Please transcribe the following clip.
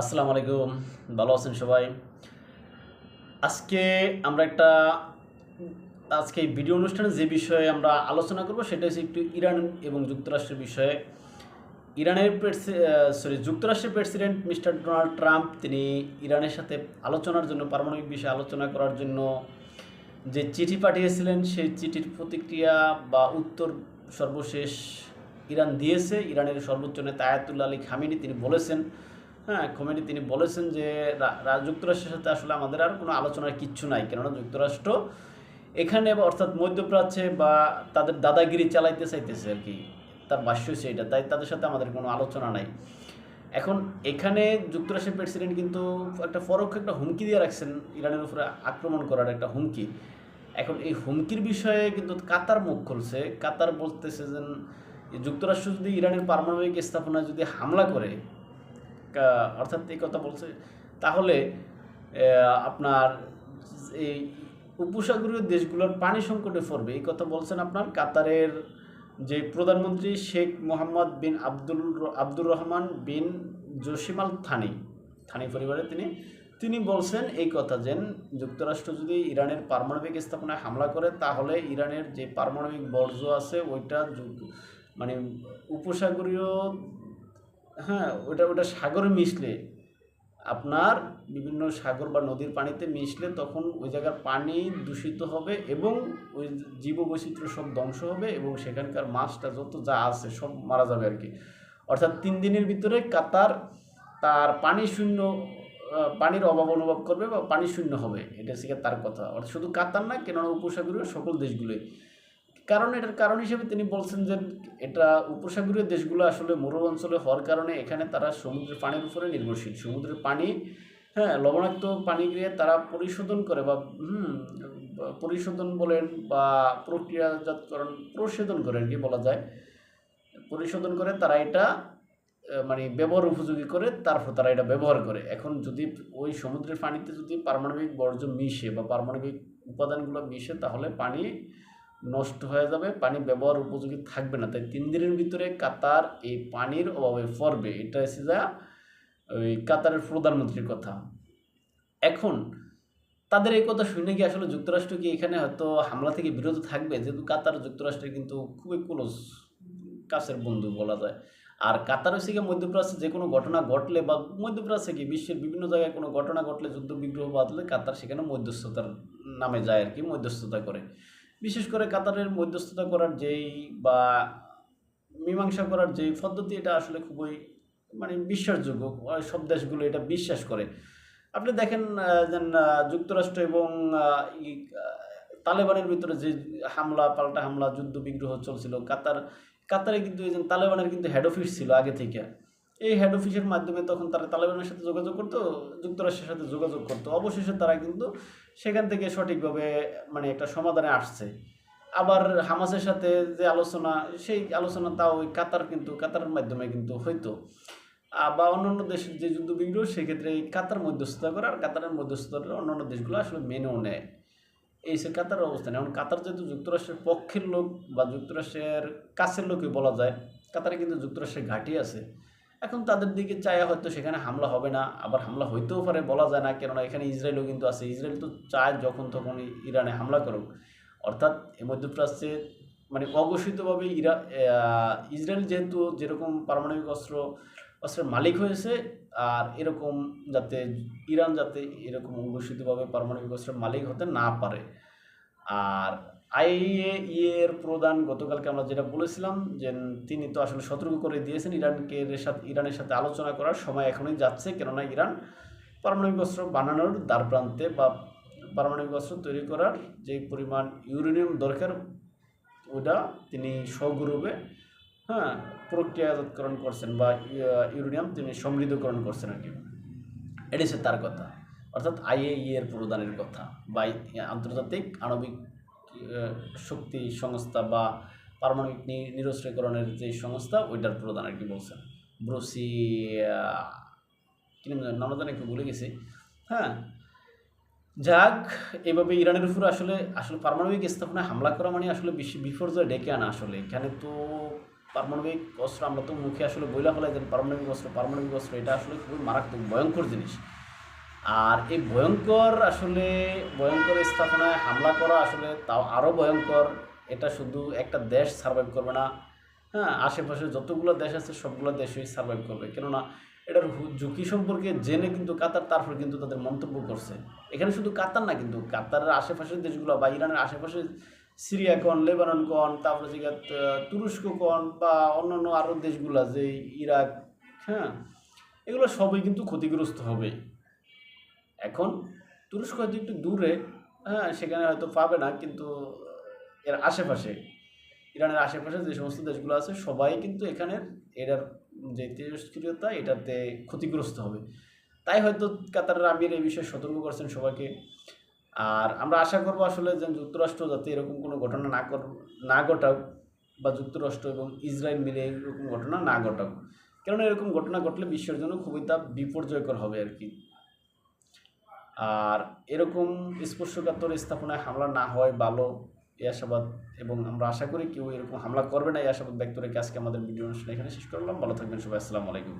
আসসালামু আলাইকুম, ভালো আছেন সবাই? আজকে আমরা একটা, আজকে ভিডিও অনুষ্ঠানে যে বিষয়ে আমরা আলোচনা করব সেটা হচ্ছে একটু ইরান এবং যুক্তরাষ্ট্রের বিষয়ে। ইরানের সরি যুক্তরাষ্ট্রের প্রেসিডেন্ট মিস্টার ডোনাল্ড ট্রাম্প, তিনি ইরানের সাথে আলোচনার জন্য, পারমাণবিক বিষয়ে আলোচনা করার জন্য যে চিঠি পাঠিয়েছিলেন, সেই চিঠির প্রতিক্রিয়া বা উত্তর সর্বশেষ ইরান দিয়েছে। ইরানের সর্বোচ্চ নেতা আয়াতুল্লাহ আলী খামিনি, তিনি বলেছেন হ্যাঁ কমেডি তিনি বলেছেন যে যুক্তরাষ্ট্রের সাথে আসলে আমাদের আর কোনো আলোচনার কিচ্ছু নাই। কেননা যুক্তরাষ্ট্র এখানে অর্থাৎ মধ্যপ্রাচ্যে বা তাদের দাদাগিরি চালাইতে চাইতেছে আর কি, তার হচ্ছে এটা তাই তাদের সাথে আমাদের কোনো আলোচনা নাই। এখন এখানে যুক্তরাষ্ট্রের প্রেসিডেন্ট কিন্তু একটা পরোক্ষ একটা হুমকি দিয়ে রাখছেন ইরানের উপরে আক্রমণ করার একটা হুমকি। এখন এই হুমকির বিষয়ে কিন্তু কাতার মুখ খুলছে। কাতার বলতেছে যে, যুক্তরাষ্ট্র যদি ইরানের পারমাণবিক স্থাপনায় যদি হামলা করে অর্থাৎ কথা বলছে, তাহলে আপনার এই উপসাগরীয় দেশগুলোর পানি সংকটে পড়বে। এই কথা বলছেন আপনার কাতারের যে প্রধানমন্ত্রী Sheikh Mohammed bin Abdul Abdur Rahman bin Jassim Al Thani Thani পরিবারে তিনি তিনি বলছেন এই কথা যে, যুক্তরাষ্ট্র যদি ইরানের পারমাণবিক স্থাপনায় হামলা করে, তাহলে ইরানের যে পারমাণবিক বর্জ্য আছে, ওইটা মানে উপসাগরীয় হ্যাঁ ওটা ওটা সাগরে মিশলে, আপনার বিভিন্ন সাগর বা নদীর পানিতে মিশলে তখন ওই জায়গার পানি দূষিত হবে এবং ওই জীববৈচিত্র্য সব ধ্বংস হবে এবং সেখানকার মাছটা যত যা আছে সব মারা যাবে আর কি। অর্থাৎ তিন দিনের ভিতরে কাতার তার পানি শূন্য পানির অভাব অনুভব করবে বা পানি শূন্য হবে, এটা হচ্ছে তার কথা। অর্থাৎ শুধু কাতার না, কেননা উপসাগরীয় সকল দেশগুলোই কারণ এটার কারণ হিসেবে তিনি বলছেন যে এটা উপসাগরীয় দেশগুলো আসলে মরু অঞ্চলে হওয়ার কারণে এখানে তারা সমুদ্রের পানির উপরে নির্ভরশীল। সমুদ্রের পানি হ্যাঁ লবণাক্ত পানি গিয়ে তারা পরিশোধন করে বা হুম, পরিশোধন বলেন বা প্রক্রিয়াজাতকরণ প্রশোধন করে আর কি বলা যায়। পরিশোধন করে তারা এটা মানে ব্যবহার উপযোগী করে তারপর তারা এটা ব্যবহার করে। এখন যদি ওই সমুদ্রের পানিতে যদি পারমাণবিক বর্জ্য মিশে বা পারমাণবিক উপাদানগুলো মিশে তাহলে পানি নষ্ট হয়ে যাবে, পানি ব্যবহার উপযোগী থাকবে না। তাই তিন দিনের ভিতরে কাতার এই পানির অভাবে পড়বে। এটা হচ্ছে যা ওই কাতারের প্রধানমন্ত্রীর কথা। এখন তাদের এই কথা শুনে কি আসলে যুক্তরাষ্ট্র কি এখানে হয়তো হামলা থেকে বিরত থাকবে? যেহেতু কাতার যুক্তরাষ্ট্রের কিন্তু খুবই ক্লোজ কাছের বন্ধু বলা যায়। আর কাতার হচ্ছে কি মধ্যপ্রাচ্যে যে কোনো ঘটনা ঘটলে বা মধ্যপ্রাচ্যে কি বিশ্বের বিভিন্ন জায়গায় কোনো ঘটনা ঘটলে যুদ্ধ বিগ্রহ বাঁধলে কাতার সেখানে মধ্যস্থতার নামে যায় আর কি, মধ্যস্থতা করে। বিশেষ করে কাতারের মধ্যস্থতা করার যেই বা মীমাংসা করার যেই পদ্ধতি, এটা আসলে খুবই মানে বিশ্বাসযোগ্য। সব দেশগুলো এটা বিশ্বাস করে। আপনি দেখেন যুক্তরাষ্ট্র এবং তালেবানের ভিতরে যে হামলা, পাল্টা হামলা, যুদ্ধ বিগ্রহ চলছিল, কাতার, কাতারে কিন্তু এই তালেবানের কিন্তু হেড অফিস ছিল আগে থেকে। এই হেড অফিসের মাধ্যমে তখন তারা তালেবানের সাথে যোগাযোগ করতো, যুক্তরাষ্ট্রের সাথে যোগাযোগ করতো। অবশেষে তারা কিন্তু সেখান থেকে সঠিকভাবে মানে একটা সমাধানে আসছে। আবার হামাসের সাথে যে আলোচনা, সেই আলোচনা তাও ওই কাতার কিন্তু, কাতারের মাধ্যমে কিন্তু হইতো। বা অন্যান্য দেশের যে যুদ্ধ বিগ্রহ সেক্ষেত্রে এই কাতার মধ্যস্থতা করে আর কাতারের মধ্যস্থতা অন্যান্য দেশগুলো আসলে মেনেও নেয়। এই সে কাতারের অবস্থান এখন কাতার যেহেতু যুক্তরাষ্ট্রের পক্ষের লোক বা যুক্তরাষ্ট্রের কাছের লোকই বলা যায়, কাতারে কিন্তু যুক্তরাষ্ট্রের ঘাঁটি আছে। এখন তাদের দিকে চায় হয়তো সেখানে হামলা হবে না, আবার হামলা হইতেও পারে বলা যায় না, কেননা এখানে ইসরায়েলও কিন্তু আছে। ইসরায়েল তো চায় যখন তখন ইরানে হামলা করুক। অর্থাৎ মধ্যপ্রাচ্যে মানে অঘোষিতভাবে ইরা ইসরায়েল যেহেতু যেরকম পারমাণবিক অস্ত্র, অস্ত্রের মালিক হয়েছে, আর এরকম যাতে ইরান যাতে এরকম অঘোষিতভাবে পারমাণবিক অস্ত্রের মালিক হতে না পারে। আর আইএ প্রধান গতকালকে আমরা যেটা বলেছিলাম যে তিনি তো আসলে সতর্ক করে দিয়েছেন ইরানকে সাথে ইরানের সাথে আলোচনা করার সময় এখনই যাচ্ছে। কেননা ইরান পারমাণবিক অস্ত্র বানানোর দ্বার প্রান্তে বা পারমাণবিক অস্ত্র তৈরি করার যে পরিমাণ ইউরেনিয়াম দরকার, ওটা তিনি সগৌরবে হ্যাঁ প্রক্রিয়াজাতকরণ করছেন বা ইউরেনিয়াম তিনি সমৃদ্ধকরণ করছেন আর কি। এটি তার কথা। অর্থাৎ আইএই এর প্রদানের কথা বা আন্তর্জাতিক আণবিক শক্তি সংস্থা বা পারমাণবিক নিরস্ত্রীকরণের যে সংস্থা ওইটার প্রধান আর কি বলছেন। ব্রুসি আহ, কি নাম জানি, নামটা জানি একটু ভুলে গেছি। হ্যাঁ যাক এভাবে ইরানের উপর আসলে আসলে পারমাণবিক স্থাপনায় হামলা করা মানে আসলে বিশ্ব বিপর্যয় ডেকে আনা আসলে। এখানে তো পারমাণবিক অস্ত্র আমরা তো মুখে আসলে বইলা ফেলাই যে পারমাণবিক অস্ত্র পারমাণবিক অস্ত্র এটা আসলে খুবই মারাত্মক ভয়ঙ্কর জিনিস। আর এই ভয়ঙ্কর আসলে ভয়ঙ্কর স্থাপনায় হামলা করা আসলে তাও আরও ভয়ঙ্কর। এটা শুধু একটা দেশ সার্ভাইভ করবে না। হ্যাঁ আশেপাশে যতগুলো দেশ আছে, সবগুলো দেশই সার্ভাইভ করবে। কেননা এটার ঝুঁকি সম্পর্কে জেনে কিন্তু কাতার তারপর কিন্তু তাদের মন্তব্য করছে। এখানে শুধু কাতার না কিন্তু কাতারের আশেপাশের দেশগুলো বা ইরানের আশেপাশে সিরিয়া কন, লেবানন কন, তারপরে যে তুরস্ক কন বা অন্যান্য আরও দেশগুলো যে ইরাক হ্যাঁ এগুলো সবই কিন্তু ক্ষতিগ্রস্ত হবে। এখন তুরস্ক হয়তো একটু দূরে হ্যাঁ সেখানে হয়তো পাবে না, কিন্তু এর আশেপাশে, ইরানের আশেপাশে যে সমস্ত দেশগুলো আছে, সবাই কিন্তু এখানের এটার যে তেজস্ক্রিয়তা এটাতে ক্ষতিগ্রস্ত হবে। তাই হয়তো কাতারের আমির এই বিষয়ে সতর্ক করছেন সবাইকে। আর আমরা আশা করব আসলে যে যুক্তরাষ্ট্র যাতে এরকম কোনো ঘটনা না কর, না ঘটাক, বা যুক্তরাষ্ট্র এবং ইসরায়েল মিলে এরকম ঘটনা না ঘটাক। কেননা এরকম ঘটনা ঘটলে বিশ্বের জন্য খুবই তা বিপর্যয়কর হবে আর কি। আর এরকম স্পর্শকাতর স্থাপনায় হামলা না হয় ভালো। এই আশাবাদ এবং আমরা আশা করি কেউ এরকম হামলা করবে না। এই আশাবাদ ব্যক্ত রেখে আজকে আমাদের ভিডিও অনুষ্ঠান এখানে শেষ করলাম। ভালো থাকবেন সবাই। আসসালামু আলাইকুম।